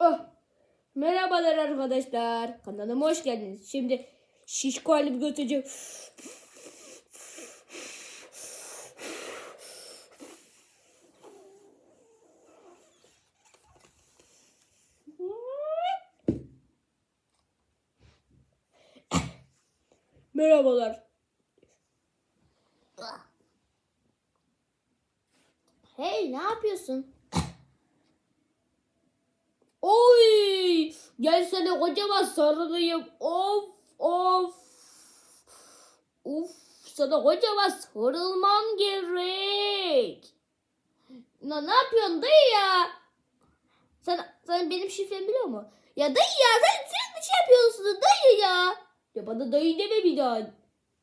Oh. Merhabalar arkadaşlar. Kanalıma hoş geldiniz. Şimdi şişko halimi götüreceğim. Merhabalar. Hey ne yapıyorsun? Oy! Gel sana kocaman sarılayım. Of of. Uf sana kocaman sarılmam gerek. Na, ne yapıyorsun dayı ya? Sen, sen benim şifremi biliyor musun? Ya dayı ya sen sürekli şey yapıyorsun dayı ya. Ya bana dayı deme bir daha.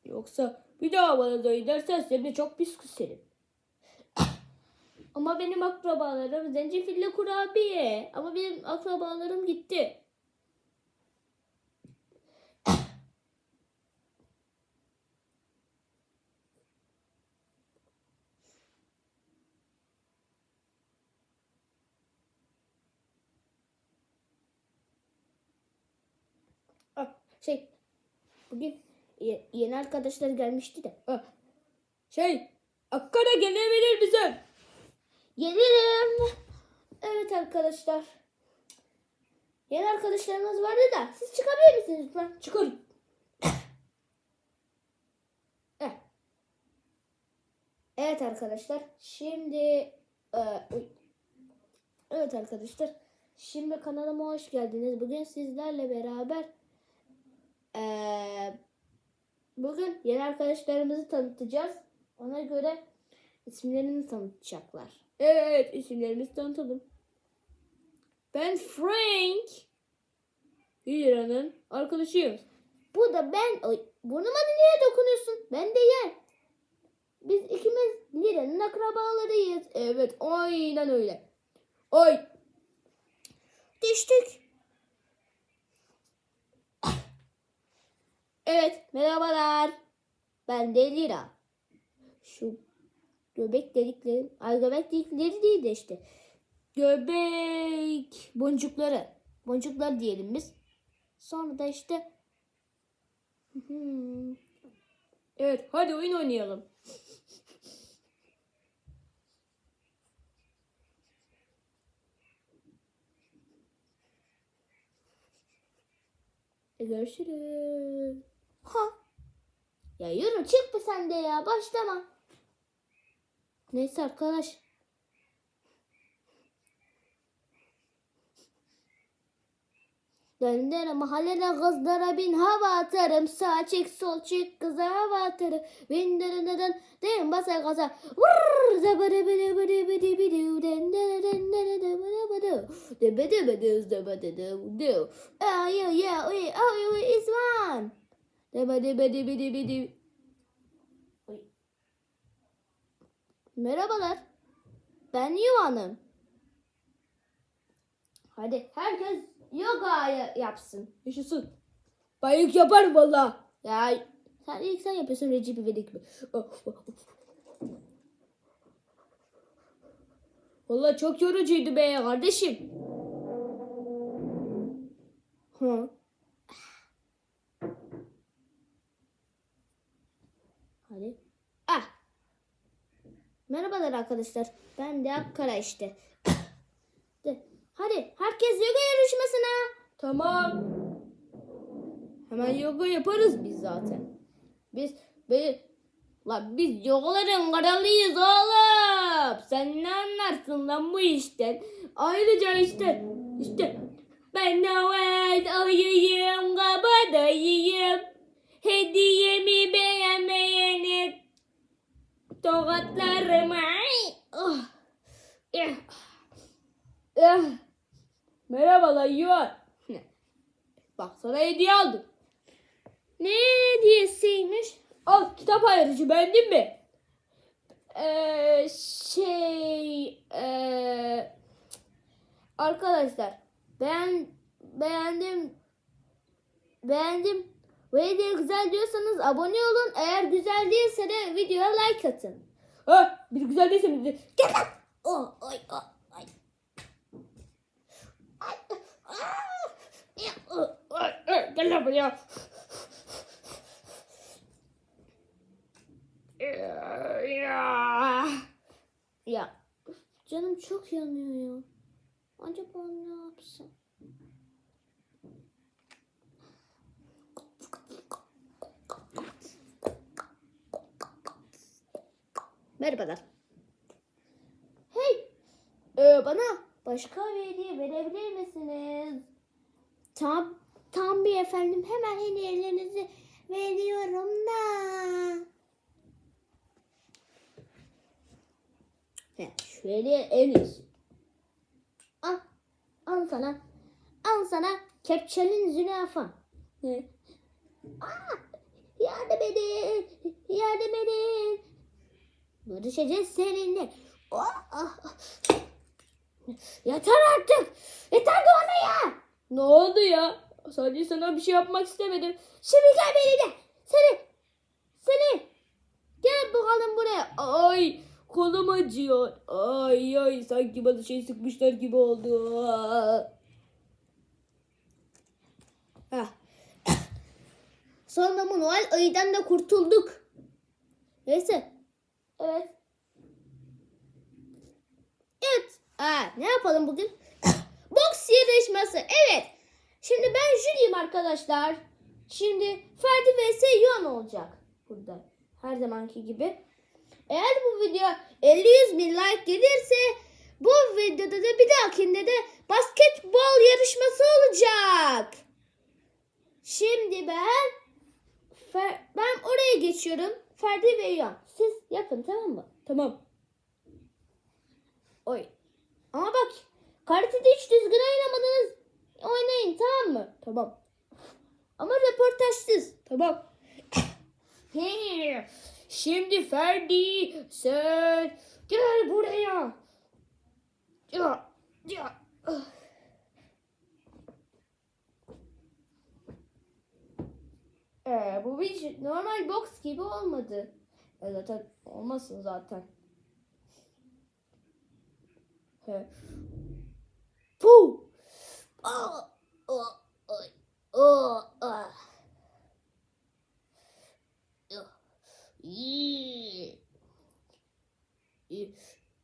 Yoksa bir daha bana dayı dersen seni çok pis küserim. Ama benim akrabalarım zencefilli kurabiye. Ama benim akrabalarım gitti. Ah, şey bugün ye- yeni arkadaşlar gelmişti de. Ah, şey Akkara gelebilir misin? Gelirim. Evet arkadaşlar. Yeni arkadaşlarımız vardı da siz çıkabilir misiniz lütfen? Çıkın. Evet arkadaşlar. Şimdi e, evet arkadaşlar. Şimdi kanalıma hoş geldiniz. Bugün sizlerle beraber e, bugün yeni arkadaşlarımızı tanıtacağız. Ona göre isimlerini tanıtacaklar. Evet isimlerimizi tanıtalım. Ben Frank. Hira'nın arkadaşıyım. Bu da ben. Oy, burnuma niye dokunuyorsun? Ben de yer. Biz ikimiz Lira'nın akrabalarıyız. Evet aynen öyle. Oy Düştük. Evet merhabalar. Ben de Lira. Şu göbek delikleri, ay göbek delikleri değil de işte. Göbek boncukları. Boncuklar diyelim biz. Sonra da işte Hmm. evet hadi oyun oynayalım. E, görüşürüz. Ha. Ya yürü çık be sen de ya başlama. Neyse arkadaş. Döndere mahallede kızlara bin hava atarım. Sağ çek sol çek kıza hava atarım. Bin dırın dırın derin basa gaza. Vurr zabırı bıdı bıdı bıdı bıdı. Dendere dendere debere bıdı. Debede bıdı debede bıdı. Ah yeah yeah oy oy oy İsmail. Debede bıdı bıdı bıdı. Oy. Merhabalar. Ben Yuvan'ım. Hadi herkes yoga ya- yapsın. Yaşasın. Ben ilk yaparım valla. Ya sen ilk sen yapıyorsun Recep İvedik mi? Valla çok yorucuydu be kardeşim. Hı. Hadi. Ah. Merhabalar arkadaşlar. Ben de Akkara işte. De. Hadi herkes yoga yarışmasına. Tamam. Hemen yoga yaparız biz zaten. Biz biz La biz yogaların kralıyız oğlum. Sen ne anlarsın lan bu işten? Ayrıca işte işte ben evet ayıyım kabadayıyım. Hediyemi tokatlarım. Ah, eh, eh. Merhabalar Yuvan. Bak sana hediye aldım. ne hediyesiymiş? Al kitap ayrıcı beğendin mi? Ee, şey ee, Arkadaşlar ben beğendim beğendim Video güzel diyorsanız abone olun. Eğer güzel değilse de videoya like atın. Ha, bir güzel değilse bir. Gel lan! Oh, oy, oh, ay. Gel lan buraya. Ya. Canım çok yanıyor ya. Acaba ne yapsam? Merhabalar. Hey, Ee, bana başka bir hediye verebilir misiniz? Tam, tam bir efendim. Hemen hediyelerinizi veriyorum da. He, şu hediye en iyisi. Al, al sana. Al sana kepçenin zürafa. He. Yardım edin. Yardım edin. Görüşeceğiz seninle. Oh, ah. Yeter artık. Yeter Doğan'a ya. Ne oldu ya? Sadece sana bir şey yapmak istemedim. Şimdi gel benimle. Seni. Seni. Gel bakalım buraya. Ay kolum acıyor. Ay ay sanki bana şey sıkmışlar gibi oldu. Heh. Sonra bu Noel ayıdan da kurtulduk. Neyse. Evet. Evet. Aa, ne yapalım bugün? Boks yarışması. Evet. Şimdi ben jüriyim arkadaşlar. Şimdi Ferdi vs Yuan olacak burada. Her zamanki gibi. Eğer bu video 50-100 bin like gelirse bu videoda da bir dahakinde de basketbol yarışması olacak. Şimdi ben ben oraya geçiyorum. Ferdi ve Yuan. Siz yapın tamam mı? Tamam. Oy. Ama bak karatede hiç düzgün oynamadınız. Oynayın tamam mı? Tamam. Ama röportajsız. Tamam. Şimdi Ferdi sen gel buraya. Ya, ya. Ee, bu bir normal boks gibi olmadı. E zaten olmasın zaten. He. Puh. Aa, aa, ay, aa, aa. Yuh. İyi. İyi,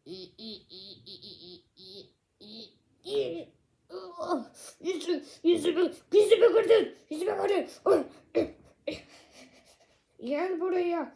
iyi, iyi, iyi, iyi, iyi, iyi, iyi. Ah, Yüzü, yüzümü, yüzümü kırdın. Yüzümü. Ah, Gel buraya.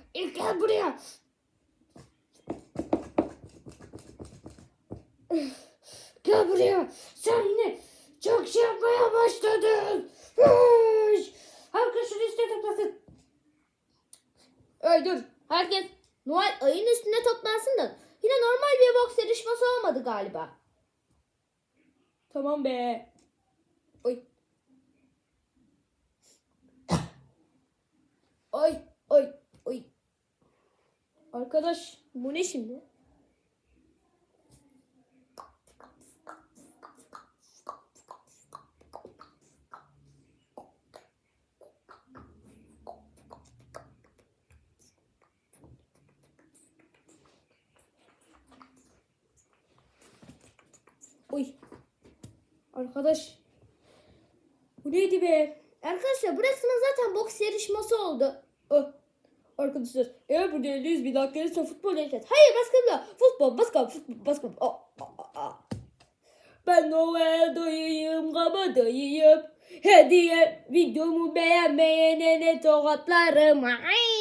Ya, Gel buraya. Gel buraya. Sen yine çok şey yapmaya başladın. Şunu üstüne toplasın. Öy dur. Herkes Noel ayın üstüne toplansın da yine normal bir boks yarışması olmadı galiba. Tamam be. Oy. Ay ay ay. Arkadaş bu ne şimdi? Oy. Arkadaş. Bu neydi be? Arkadaşlar burasının zaten boks yarışması oldu. Ah, Arkadaşlar eğer burada 50 bin like gelirse futbol oynayacağız. Hayır basketbol. Futbol, basketbol, futbol, basketbol. Ah, ah, ah. Ben Noel dayıyım, kaba dayıyım. Hediye videomu beğenmeyene ne tokatlarım. Ay.